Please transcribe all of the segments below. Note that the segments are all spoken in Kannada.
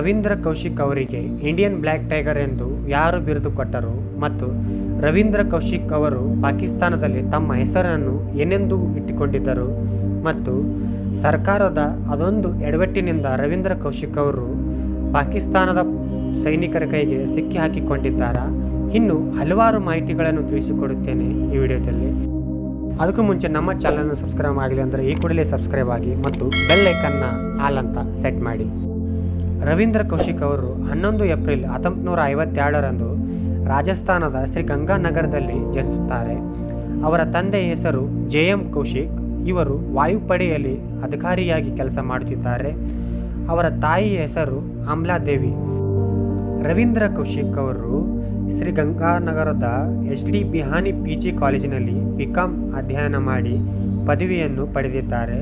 ರವೀಂದ್ರ ಕೌಶಿಕ್ ಅವರಿಗೆ ಇಂಡಿಯನ್ ಬ್ಲ್ಯಾಕ್ ಟೈಗರ್ ಎಂದು ಯಾರು ಬಿರುದು ಕೊಟ್ಟರು ಮತ್ತು ರವೀಂದ್ರ ಕೌಶಿಕ್ ಅವರು ಪಾಕಿಸ್ತಾನದಲ್ಲಿ ತಮ್ಮ ಹೆಸರನ್ನು ಏನೆಂದು ಇಟ್ಟುಕೊಂಡಿದ್ದರು ಮತ್ತು ಸರ್ಕಾರದ ಅದೊಂದು ಎಡವಟ್ಟಿನಿಂದ ರವೀಂದ್ರ ಕೌಶಿಕ್ ಅವರು ಪಾಕಿಸ್ತಾನದ ಸೈನಿಕರ ಕೈಗೆ ಸಿಕ್ಕಿ ಹಾಕಿಕೊಂಡಿದ್ದಾರಾ? ಇನ್ನು ಹಲವಾರು ಮಾಹಿತಿಗಳನ್ನು ತಿಳಿಸಿಕೊಡುತ್ತೇನೆ ಈ ವಿಡಿಯೋದಲ್ಲಿ. ಅದಕ್ಕೂ ಮುಂಚೆ ನಮ್ಮ ಚಾನಲ್ನ ಸಬ್ಸ್ಕ್ರೈಬ್ ಆಗಲಿ ಅಂದರೆ ಈ ಕೂಡಲೇ ಸಬ್ಸ್ಕ್ರೈಬ್ ಆಗಿ ಮತ್ತು ಬೆಲ್ ಐಕನ್ನ ಆಲ್ ಅಂತ ಸೆಟ್ ಮಾಡಿ. ರವೀಂದ್ರ ಕೌಶಿಕ್ ಅವರು ಹನ್ನೊಂದು ಏಪ್ರಿಲ್ ಹತ್ತೊಂಬತ್ತು ನೂರ ಐವತ್ತೆರಡರಂದು ರಾಜಸ್ಥಾನದ ಶ್ರೀ ಗಂಗಾನಗರದಲ್ಲಿ ಜನಿಸುತ್ತಾರೆ. ಅವರ ತಂದೆ ಹೆಸರು ಜೆ ಎಂ ಕೌಶಿಕ್. ಇವರು ವಾಯುಪಡೆಯಲ್ಲಿ ಅಧಿಕಾರಿಯಾಗಿ ಕೆಲಸ ಮಾಡುತ್ತಿದ್ದಾರೆ. ಅವರ ತಾಯಿಯ ಹೆಸರು ಆಮ್ಲಾದೇವಿ ರವೀಂದ್ರ ಕೌಶಿಕ್ ಅವರು Shri ಗಂಗಾನಗರದ H D Bihani P G ಕಾಲೇಜಿನಲ್ಲಿ ಬಿಕಾಂ ಅಧ್ಯಯನ ಮಾಡಿ ಪದವಿಯನ್ನು ಪಡೆದಿದ್ದಾರೆ.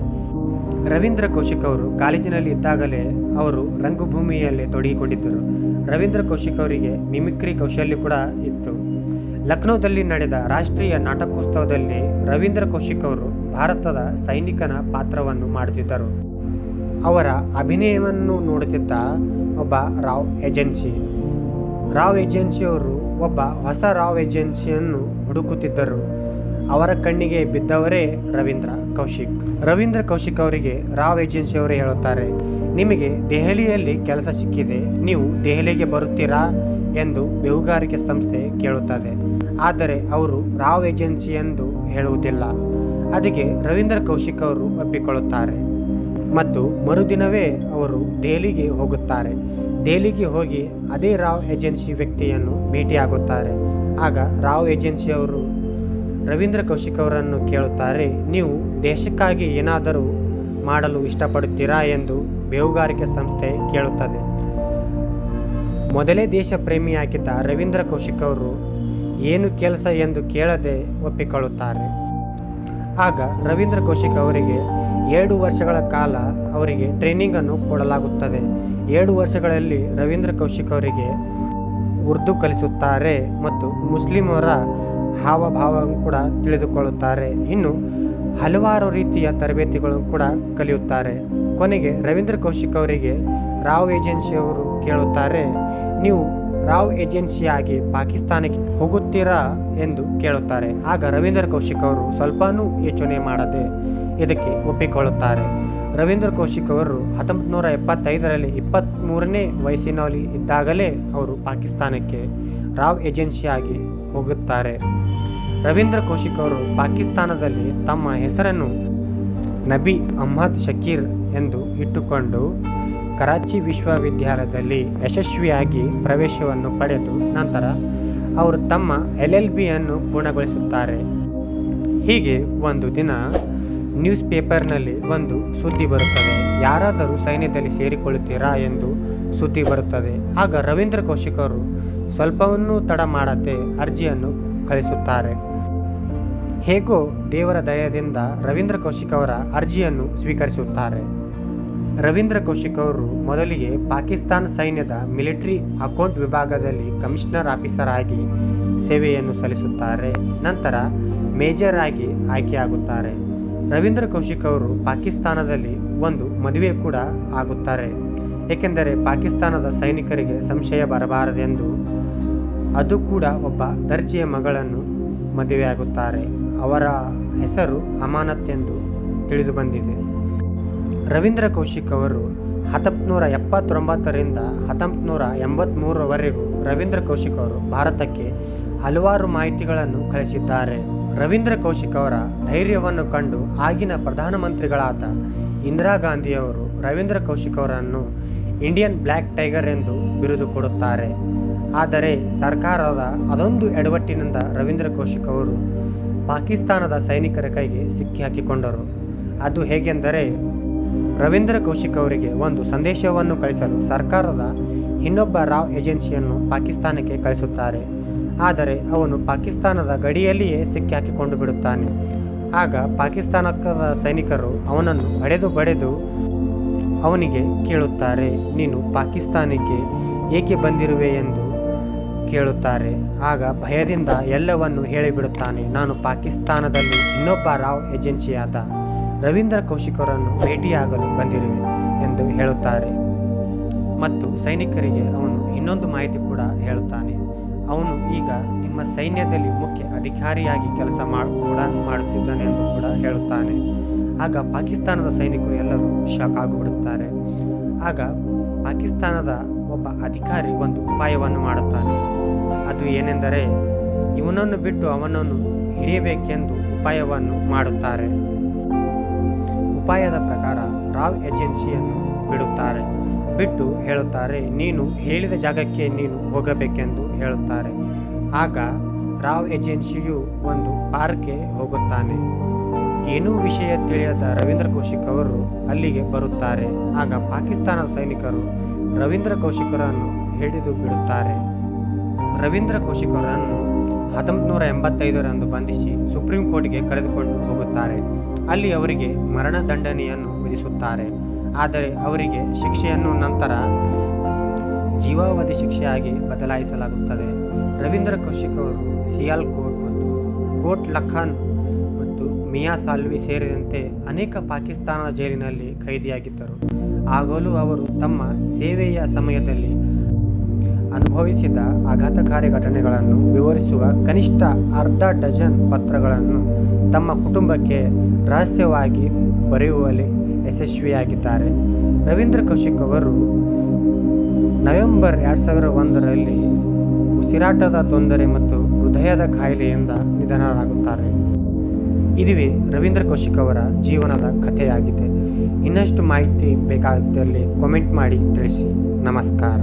ರವೀಂದ್ರ ಕೌಶಿಕ್ ಅವರು ಕಾಲೇಜಿನಲ್ಲಿ ಇದ್ದಾಗಲೇ ಅವರು ರಂಗಭೂಮಿಯಲ್ಲಿ ತೊಡಗಿಕೊಂಡಿದ್ದರು. ರವೀಂದ್ರ ಕೌಶಿಕ್ ಅವರಿಗೆ ಮಿಮಿಕ್ರಿ ಕೌಶಲ್ಯ ಕೂಡ ಇತ್ತು. ಲಕ್ನೋದಲ್ಲಿ ನಡೆದ ರಾಷ್ಟ್ರೀಯ ನಾಟಕೋತ್ಸವದಲ್ಲಿ ರವೀಂದ್ರ ಕೌಶಿಕ್ ಅವರು ಭಾರತದ ಸೈನಿಕನ ಪಾತ್ರವನ್ನು ಮಾಡುತ್ತಿದ್ದರು. ಅವರ ಅಭಿನಯವನ್ನು ನೋಡುತ್ತಿದ್ದ ಒಬ್ಬ ರಾವ್ ಏಜೆನ್ಸಿ. ರಾವ್ ಏಜೆನ್ಸಿಯವರು ಒಬ್ಬ ಹೊಸ ರಾವ್ ಏಜೆನ್ಸಿಯನ್ನು ಹುಡುಕುತ್ತಿದ್ದರು. ಅವರ ಕಣ್ಣಿಗೆ ಬಿದ್ದವರೇ ರವೀಂದ್ರ ಕೌಶಿಕ್. ರವೀಂದ್ರ ಕೌಶಿಕ್ ಅವರಿಗೆ ರಾವ್ ಏಜೆನ್ಸಿ ಅವರು ಹೇಳುತ್ತಾರೆ, ನಿಮಗೆ ದೆಹಲಿಯಲ್ಲಿ ಕೆಲಸ ಸಿಕ್ಕಿದೆ, ನೀವು ದೆಹಲಿಗೆ ಬರುತ್ತೀರಾ? ಎಂದು ಬೇಹುಗಾರಿಕೆ ಸಂಸ್ಥೆ ಕೇಳುತ್ತದೆ. ಆದರೆ ಅವರು ರಾವ್ ಏಜೆನ್ಸಿ ಎಂದು ಹೇಳುವುದಿಲ್ಲ. ಅದಕ್ಕೆ ರವೀಂದ್ರ ಕೌಶಿಕ್ ಅವರು ಒಪ್ಪಿಕೊಳ್ಳುತ್ತಾರೆ. ಮತ್ತು ಮರುದಿನವೇ ಅವರು ದೆಹಲಿಗೆ ಹೋಗುತ್ತಾರೆ. ದೆಹಲಿಗೆ ಹೋಗಿ ಅದೇ ರಾವ್ ಏಜೆನ್ಸಿ ವ್ಯಕ್ತಿಯನ್ನು ಭೇಟಿಯಾಗುತ್ತಾರೆ. ಆಗ ರಾವ್ ಏಜೆನ್ಸಿಯವರು ರವೀಂದ್ರ ಕೌಶಿಕ್ ಅವರನ್ನು ಕೇಳುತ್ತಾರೆ, ನೀವು ದೇಶಕ್ಕಾಗಿ ಏನಾದರೂ ಮಾಡಲು ಇಷ್ಟಪಡುತ್ತೀರಾ? ಎಂದು ಬೇಹುಗಾರಿಕೆ ಸಂಸ್ಥೆ ಕೇಳುತ್ತದೆ. ಮೊದಲೇ ದೇಶ ಪ್ರೇಮಿಯಾಗಿದ್ದ ರವೀಂದ್ರ ಕೌಶಿಕ್ ಅವರು, ಏನು ಕೆಲಸ ಎಂದು ಕೇಳದೆ ಒಪ್ಪಿಕೊಳ್ಳುತ್ತಾರೆ? ಆಗ ರವೀಂದ್ರ ಕೌಶಿಕ್ ಅವರಿಗೆ, ಎರಡು ವರ್ಷಗಳ ಕಾಲ ಅವರಿಗೆ ಟ್ರೈನಿಂಗನ್ನು ಕೊಡಲಾಗುತ್ತದೆ. ಎರಡು ವರ್ಷಗಳಲ್ಲಿ ರವೀಂದ್ರ ಕೌಶಿಕ್ ಅವರಿಗೆ ಉರ್ದು ಕಲಿಸುತ್ತಾರೆ ಮತ್ತು ಮುಸ್ಲಿಮರ ಹಾವಭಾವ ಕೂಡ ತಿಳಿದುಕೊಳ್ಳುತ್ತಾರೆ. ಇನ್ನು ಹಲವಾರು ರೀತಿಯ ತರಬೇತಿಗಳನ್ನು ಕೂಡ ಕಲಿಯುತ್ತಾರೆ. ಕೊನೆಗೆ ರವೀಂದ್ರ ಕೌಶಿಕ್ ಅವರಿಗೆ ರಾವ್ ಏಜೆನ್ಸಿಯವರು ಕೇಳುತ್ತಾರೆ, ನೀವು ರಾವ್ ಏಜೆನ್ಸಿಯಾಗಿ ಪಾಕಿಸ್ತಾನಕ್ಕೆ ಹೋಗುತ್ತೀರಾ? ಎಂದು ಕೇಳುತ್ತಾರೆ. ಆಗ ರವೀಂದ್ರ ಕೌಶಿಕ್ ಅವರು ಸ್ವಲ್ಪನೂ ಯೋಚನೆ ಮಾಡದೆ ಇದಕ್ಕೆ ಒಪ್ಪಿಕೊಳ್ಳುತ್ತಾರೆ. ರವೀಂದ್ರ ಕೌಶಿಕ್ ಅವರು ಹತ್ತೊಂಬತ್ತು ನೂರ ಎಪ್ಪತ್ತೈದರಲ್ಲಿ ಇಪ್ಪತ್ತ್ಮೂರನೇ ವಯಸ್ಸಿನಲ್ಲಿ ಇದ್ದಾಗಲೇ ಅವರು ಪಾಕಿಸ್ತಾನಕ್ಕೆ ರಾವ್ ಏಜೆನ್ಸಿಯಾಗಿ ಹೋಗುತ್ತಾರೆ. ರವೀಂದ್ರ ಕೌಶಿಕ್ ಅವರು ಪಾಕಿಸ್ತಾನದಲ್ಲಿ ತಮ್ಮ ಹೆಸರನ್ನು ನಬಿ ಅಹ್ಮದ್ ಶಕೀರ್ ಎಂದು ಇಟ್ಟುಕೊಂಡು ಕರಾಚಿ ವಿಶ್ವವಿದ್ಯಾಲಯದಲ್ಲಿ ಯಶಸ್ವಿಯಾಗಿ ಪ್ರವೇಶವನ್ನು ಪಡೆದು ನಂತರ ಅವರು ತಮ್ಮ ಎಲ್ ಎಲ್ ಬಿಯನ್ನು ಪೂರ್ಣಗೊಳಿಸುತ್ತಾರೆ. ಹೀಗೆ ಒಂದು ದಿನ ನ್ಯೂಸ್ ಪೇಪರ್ನಲ್ಲಿ ಒಂದು ಸುದ್ದಿ ಬರುತ್ತದೆ. ಯಾರಾದರೂ ಸೈನ್ಯದಲ್ಲಿ ಸೇರಿಕೊಳ್ಳುತ್ತೀರಾ ಎಂದು ಸುದ್ದಿ ಬರುತ್ತದೆ. ಆಗ ರವೀಂದ್ರ ಕೌಶಿಕ್ ಸ್ವಲ್ಪವನ್ನೂ ತಡ ಮಾಡದೆ ಅರ್ಜಿಯನ್ನು ಕಳಿಸುತ್ತಾರೆ. ಹೇಗೋ ದೇವರ ದಯದಿಂದ ರವೀಂದ್ರ ಕೌಶಿಕ್ ಅವರ ಅರ್ಜಿಯನ್ನು ಸ್ವೀಕರಿಸುತ್ತಾರೆ. ರವೀಂದ್ರ ಕೌಶಿಕ್ ಅವರು ಮೊದಲಿಗೆ ಪಾಕಿಸ್ತಾನ ಸೈನ್ಯದ ಮಿಲಿಟರಿ ಅಕೌಂಟ್ ವಿಭಾಗದಲ್ಲಿ ಕಮಿಷನರ್ ಆಫೀಸರ್ ಆಗಿ ಸೇವೆಯನ್ನು ಸಲ್ಲಿಸುತ್ತಾರೆ. ನಂತರ ಮೇಜರ್ ಆಗಿ ಆಯ್ಕೆಯಾಗುತ್ತಾರೆ. ರವೀಂದ್ರ ಕೌಶಿಕ್ ಅವರು ಪಾಕಿಸ್ತಾನದಲ್ಲಿ ಒಂದು ಮದುವೆ ಕೂಡ ಆಗುತ್ತಾರೆ. ಏಕೆಂದರೆ ಪಾಕಿಸ್ತಾನದ ಸೈನಿಕರಿಗೆ ಸಂಶಯ ಬರಬಾರದೆಂದು ಅದು ಕೂಡ ಒಬ್ಬ ದರ್ಜೆಯ ಮಗಳನ್ನು ಮದುವೆಯಾಗುತ್ತಾರೆ. ಅವರ ಹೆಸರು ಅಮಾನತ್ ಎಂದು ತಿಳಿದು ಬಂದಿದೆ ರವೀಂದ್ರ ಕೌಶಿಕ್ ಅವರು ಹತ್ತೊಂಬತ್ತು ನೂರ ಎಪ್ಪತ್ತೊಂಬತ್ತರಿಂದ ಹತ್ತೊಂಬತ್ತು ಎಂಬತ್ತ್ಮೂರವರೆಗೂ ರವೀಂದ್ರ ಕೌಶಿಕ್ ಅವರು ಭಾರತಕ್ಕೆ ಹಲವಾರು ಮಾಹಿತಿಗಳನ್ನು ಕಳಿಸಿದ್ದಾರೆ. ರವೀಂದ್ರ ಕೌಶಿಕ್ ಅವರ ಧೈರ್ಯವನ್ನು ಕಂಡು ಆಗಿನ ಪ್ರಧಾನಮಂತ್ರಿಗಳಾದ ಇಂದಿರಾ ಗಾಂಧಿಯವರು ರವೀಂದ್ರ ಕೌಶಿಕ್ ಅವರನ್ನು ಇಂಡಿಯನ್ ಬ್ಲ್ಯಾಕ್ ಟೈಗರ್ ಎಂದು ಬಿರುದು ಕೊಡುತ್ತಾರೆ. ಆದರೆ ಸರ್ಕಾರದ ಅದೊಂದು ಎಡವಟ್ಟಿನಿಂದ ರವೀಂದ್ರ ಕೌಶಿಕ್ ಅವರು ಪಾಕಿಸ್ತಾನದ ಸೈನಿಕರ ಕೈಗೆ ಸಿಕ್ಕಿ ಹಾಕಿಕೊಂಡರು. ಅದು ಹೇಗೆಂದರೆ, ರವೀಂದ್ರ ಕೌಶಿಕ್ ಅವರಿಗೆ ಒಂದು ಸಂದೇಶವನ್ನು ಕಳಿಸಲು ಸರ್ಕಾರದ ಇನ್ನೊಬ್ಬ ರಾವ್ ಏಜೆನ್ಸಿಯನ್ನು ಪಾಕಿಸ್ತಾನಕ್ಕೆ ಕಳಿಸುತ್ತಾರೆ. ಆದರೆ ಅವನು ಪಾಕಿಸ್ತಾನದ ಗಡಿಯಲ್ಲಿಯೇ ಸಿಕ್ಕಿ ಹಾಕಿಕೊಂಡು ಬಿಡುತ್ತಾನೆ. ಆಗ ಪಾಕಿಸ್ತಾನದ ಸೈನಿಕರು ಅವನನ್ನು ಬಡೆದು ಬಡೆದು ಅವನಿಗೆ ಕೇಳುತ್ತಾರೆ, ನೀನು ಪಾಕಿಸ್ತಾನಕ್ಕೆ ಏಕೆ ಬಂದಿರುವೆ? ಎಂದು ಕೇಳುತ್ತಾರೆ. ಆಗ ಭಯದಿಂದ ಎಲ್ಲವನ್ನು ಹೇಳಿಬಿಡುತ್ತಾನೆ. ನಾನು ಪಾಕಿಸ್ತಾನದಲ್ಲಿ ಇನ್ನೊಬ್ಬ ರಾವ್ ಏಜೆನ್ಸಿಯಾದ ರವೀಂದ್ರ ಕೌಶಿಕರನ್ನು ಭೇಟಿಯಾಗಲು ಬಂದಿರುವೆ ಎಂದು ಹೇಳುತ್ತಾರೆ. ಮತ್ತು ಸೈನಿಕರಿಗೆ ಅವನು ಇನ್ನೊಂದು ಮಾಹಿತಿ ಕೂಡ ಹೇಳುತ್ತಾನೆ. ಅವನು ಈಗ ನಿಮ್ಮ ಸೈನ್ಯದಲ್ಲಿ ಮುಖ್ಯ ಅಧಿಕಾರಿಯಾಗಿ ಕೆಲಸ ಮಾಡ್, ಕೂಡ ಮಾಡುತ್ತಿದ್ದಾನೆ ಎಂದು ಕೂಡ ಹೇಳುತ್ತಾನೆ. ಆಗ ಪಾಕಿಸ್ತಾನದ ಸೈನಿಕರು ಎಲ್ಲರೂ ಶಾಕ್ ಆಗಿಬಿಡುತ್ತಾರೆ. ಆಗ ಪಾಕಿಸ್ತಾನದ ಒಬ್ಬ ಅಧಿಕಾರಿ ಒಂದು ಉಪಾಯವನ್ನು ಮಾಡುತ್ತಾನೆ. ಅದು ಏನೆಂದರೆ, ಇವನನ್ನು ಬಿಟ್ಟು ಅವನನ್ನು ಹಿಡಿಯಬೇಕೆಂದು ಉಪಾಯವನ್ನು ಮಾಡುತ್ತಾರೆ. ಉಪಾಯದ ಪ್ರಕಾರ ರಾವ್ ಏಜೆನ್ಸಿಯನ್ನು ಬಿಡುತ್ತಾರೆ. ಬಿಟ್ಟು ಹೇಳುತ್ತಾರೆ, ನೀನು ಹೇಳಿದ ಜಾಗಕ್ಕೆ ನೀನು ಹೋಗಬೇಕೆಂದು ಹೇಳುತ್ತಾರೆ. ಆಗ ರಾವ್ ಏಜೆನ್ಸಿಯು ಒಂದು ಪಾರ್ಕ್ಗೆ ಹೋಗುತ್ತಾನೆ. ಏನೂ ವಿಷಯ ತಿಳಿಯದ ರವೀಂದ್ರ ಕೌಶಿಕ್ ಅವರು ಅಲ್ಲಿಗೆ ಬರುತ್ತಾರೆ. ಆಗ ಪಾಕಿಸ್ತಾನದ ಸೈನಿಕರು ರವೀಂದ್ರ ಕೌಶಿಕರನ್ನು ಹಿಡಿದು ಬಿಡುತ್ತಾರೆ. ರವೀಂದ್ರ ಕೌಶಿಕ್ ಅವರನ್ನು ಹತ್ತೊಂಬತ್ತು ನೂರ ಎಂಬತ್ತೈದರಂದು ಬಂಧಿಸಿ ಸುಪ್ರೀಂ ಕೋರ್ಟ್ಗೆ ಕರೆದುಕೊಂಡು ಹೋಗುತ್ತಾರೆ. ಅಲ್ಲಿ ಅವರಿಗೆ ಮರಣದಂಡನೆಯನ್ನು ವಿಧಿಸುತ್ತಾರೆ. ಆದರೆ ಅವರಿಗೆ ಶಿಕ್ಷೆಯನ್ನು ನಂತರ ಜೀವಾವಧಿ ಶಿಕ್ಷೆಯಾಗಿ ಬದಲಾಯಿಸಲಾಗುತ್ತದೆ. ರವೀಂದ್ರ ಕೌಶಿಕ್ ಅವರು ಸಿಯಾಲ್ಕೋಟ್ ಮತ್ತು ಕೋಟ್ ಲಖಾನ್ ಮತ್ತು ಮಿಯಾ ಸಾಲ್ವಿ ಸೇರಿದಂತೆ ಅನೇಕ ಪಾಕಿಸ್ತಾನದ ಜೈಲಿನಲ್ಲಿ ಖೈದಿಯಾಗಿದ್ದರು ಆಗಲೂ ಅವರು ತಮ್ಮ ಸೇವೆಯ ಸಮಯದಲ್ಲಿ ಅನುಭವಿಸಿದ ಆಘಾತಕಾರಿ ಘಟನೆಗಳನ್ನು ವಿವರಿಸುವ ಕನಿಷ್ಠ ಅರ್ಧ ಡಜನ್ ಪತ್ರಗಳನ್ನು ತಮ್ಮ ಕುಟುಂಬಕ್ಕೆ ರಹಸ್ಯವಾಗಿ ಬರೆಯುವಲ್ಲಿ ಯಶಸ್ವಿಯಾಗಿದ್ದಾರೆ. ರವೀಂದ್ರ ಕೌಶಿಕ್ ಅವರು ನವೆಂಬರ್ ಎರಡು ಸಾವಿರ ಒಂದರಲ್ಲಿ ಉಸಿರಾಟದ ತೊಂದರೆ ಮತ್ತು ಹೃದಯದ ಕಾಯಿಲೆಯಿಂದ ನಿಧನರಾಗುತ್ತಾರೆ. ಇದುವೇ ರವೀಂದ್ರ ಕೌಶಿಕ್ ಅವರ ಜೀವನದ ಕಥೆಯಾಗಿದೆ. ಇನ್ನಷ್ಟು ಮಾಹಿತಿ ಬೇಕಾದಲ್ಲಿ ಕಾಮೆಂಟ್ ಮಾಡಿ ತಿಳಿಸಿ. ನಮಸ್ಕಾರ.